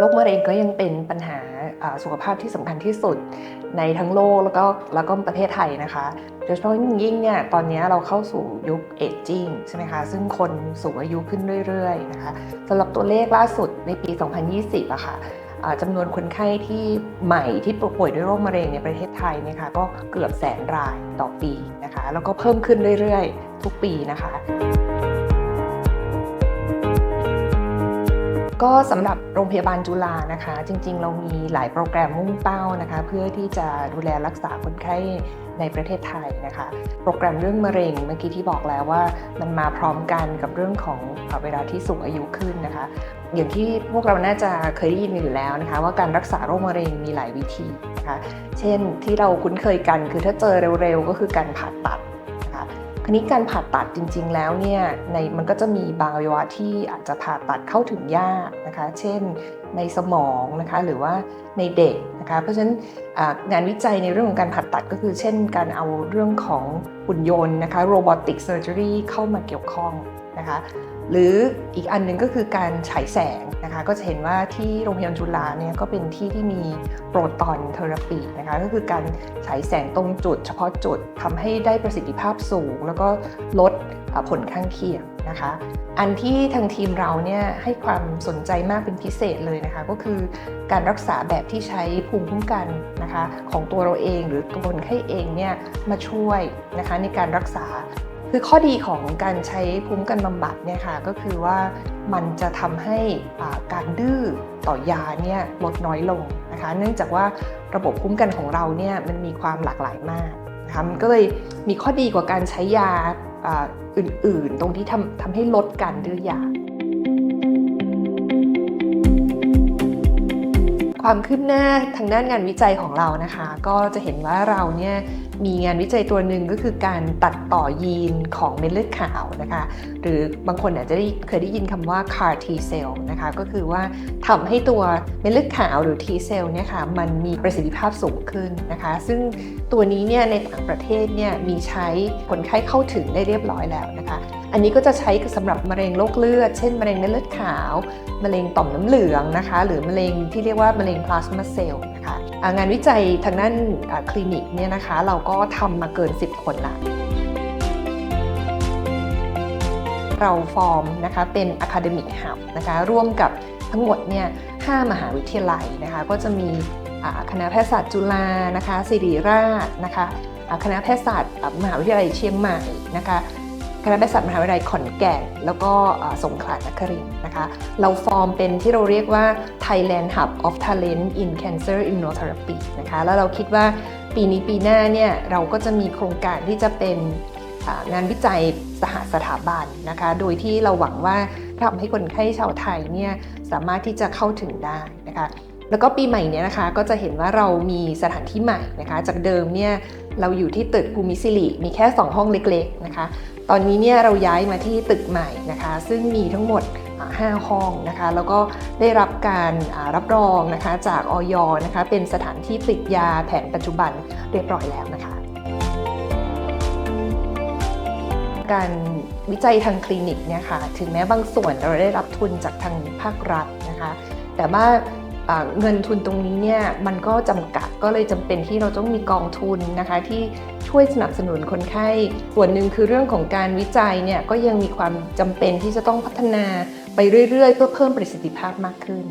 โรคมะเร็งก็ยังเป็นปัญหาสุขภาพที่สำคัญที่สุดในทั้งโลกแล้วก็แล้วก็ประเทศไทยนะคะ โดยเฉพาะยิ่งเนี่ยตอนนี้เราเข้าสู่ยุคเอจจิ้งใช่ไหมคะซึ่งคนสูงอายุขึ้นเรื่อยๆนะคะสำหรับตัวเลขล่าสุดในปี 2020อะค่ะอ่าจำนวนคนไข้ที่ใหม่ที่ป่วยด้วยโรคมะเร็งในประเทศไทยนะคะก็เกือบแสนรายต่อปีนะคะแล้วก็เพิ่มขึ้นเรื่อยๆ ทุกปีนะคะ ก็สำหรับโรงพยาบาลจุฬานะคะ จริงๆ เรามีหลายโปรแกรมมุ่งเป้านะคะ เพื่อที่จะดูแลรักษาคนไข้ในประเทศไทยนะคะ โปรแกรมเรื่องมะเร็งเมื่อกี้ที่บอกแล้วว่ามันมาพร้อมกันกับเรื่องของเวลาที่สูงอายุขึ้นนะคะ อย่างที่พวกเราน่าจะเคยได้ยินกันอยู่แล้วนะคะ ว่าการรักษาโรคมะเร็งมีหลายวิธีนะคะ เช่นที่เราคุ้นเคยกันคือถ้าเจอเร็วๆ ก็คือการผ่าตัด นนี้การผ่าตัดจริง ๆ แล้วเนี่ยในมันก็จะมีบางอวัยวะที่อาจจะผ่าตัดเข้าถึงยากนะคะ เช่นในสมองนะคะหรือว่าในเด็กนะคะ เพราะฉะนั้นงานวิจัยในเรื่องของการผ่าตัดก็คือ เช่น การเอาเรื่องของหุ่นยนต์นะคะ robotic surgery เข้ามาเกี่ยวข้อง นะคะหรืออีกอันหนึ่งก็คือการฉายแสงนะคะก็จะเห็นว่าที่โรงพยาบาลจุฬาเนี่ยก็เป็นที่ที่มีโปรตอนเทอราปีนะคะก็คือการฉายแสงตรงจุด เฉพาะจุดทำให้ได้ประสิทธิภาพสูง แล้วก็ลดผลข้างเคียงนะคะอันที่ทางทีมเราเนี่ยให้ความสนใจมากเป็นพิเศษเลยนะคะก็คือการรักษาแบบที่ใช้ภูมิคุ้มกันนะคะของตัวเราเองหรือตัวคนไข้เองเนี่ยมาช่วยนะคะในการรักษา คือข้อดีของการใช้ภูมิคุ้มกันบำบัดเนี่ยค่ะก็คือว่ามันจะทำให้การดื้อต่อยาเนี่ยลดน้อยลงนะคะเนื่องจากว่าระบบภูมิคุ้มกันของเราเนี่ยมันมีความหลากหลายมากนะคะมันก็เลยมีข้อดีกว่าการใช้ยาอื่นๆ ตรงที่ทำทำให้ลดการดื้อยา ความคืบหน้าทางด้านงานวิจัยของเรานะคะ ก็จะเห็นว่าเราเนี่ยมีงานวิจัยตัวหนึ่งก็คือการตัดต่อยีนของเม็ดเลือดขาวนะคะ หรือบางคนอาจจะได้เคยได้ยินคำว่า CAR T cell นะคะ ก็คือว่าทำให้ตัวเม็ดเลือดขาวหรือ T cell เนี่ยค่ะมันมีประสิทธิภาพสูงขึ้นนะคะ ซึ่งตัวนี้เนี่ยในต่างประเทศเนี่ยมีใช้คนไข้เข้าถึงได้เรียบร้อยแล้วนะคะ อันนี้ก็จะใช้สำหรับมะเร็งโรคเลือด เช่นมะเร็งเม็ดเลือดขาว มะเร็งต่อมน้ำเหลืองนะคะ หรือมะเร็งที่เรียกว่ามะเร็งพลาสมาเซลล์นะคะงานวิจัยทางด้านคลินิกเนี่ยนะคะ เราก็ทำมาเกิน 10 คนละเราฟอร์มนะคะเป็น Academic Hub นะคะร่วมกับทั้งหมดเนี่ย5มหาวิทยาลัยนะคะก็จะมีคณะแพทยศาสตร์จุฬานะคะศิริราชนะคะคณะแพทยศาสตร์มหาวิทยาลัยเชียงใหม่นะคะ คณะแพทยศาสตร์มหาวิทยาลัยขอนแก่นแล้วก็สงขลานครินทร์นะคะ เราฟอร์มเป็นที่เราเรียกว่า Thailand Hub of Talent in Cancer Immunotherapy นะคะ แล้วเราคิดว่าปีนี้ปีหน้าเนี่ยเราก็จะมีโครงการที่จะเป็นงานวิจัยสหสถาบันนะคะ โดยที่เราหวังว่าทำให้คนไข้ชาวไทยเนี่ยสามารถที่จะเข้าถึงได้นะคะแล้วก็ปีใหม่เนี้ยนะคะก็จะเห็นว่าเรามีสถานที่ใหม่นะคะ จากเดิมเนี่ยเราอยู่ที่ตึกภูมิสิริมีแค่ 2 ห้องเล็กๆนะคะ ตอนนี้เนี่ยเราย้ายมาที่ตึกใหม่นะคะ ซึ่งมีทั้งหมดอ่า5ห้องนะคะ แล้วก็ได้รับการรับรองนะคะจากออยนะคะ เป็นสถานที่ผลิตยาแผนปัจจุบันเรียบร้อยแล้วนะคะการวิจัยทางคลินิกเนี่ยค่ะถึงแม้บางส่วนเราได้รับทุนจากทางภาครัฐนะคะ แต่ว่า เงินทุนตรงนี้เนี่ยมันก็จำกัดก็เลยจำเป็นที่เราต้องมีกองทุนนะคะที่ช่วยสนับสนุนคนไข้ส่วนหนึ่งคือเรื่องของการวิจัยเนี่ยก็ยังมีความจำเป็นที่จะต้องพัฒนาไปเรื่อยๆ เพื่อเพิ่มประสิทธิภาพมากขึ้น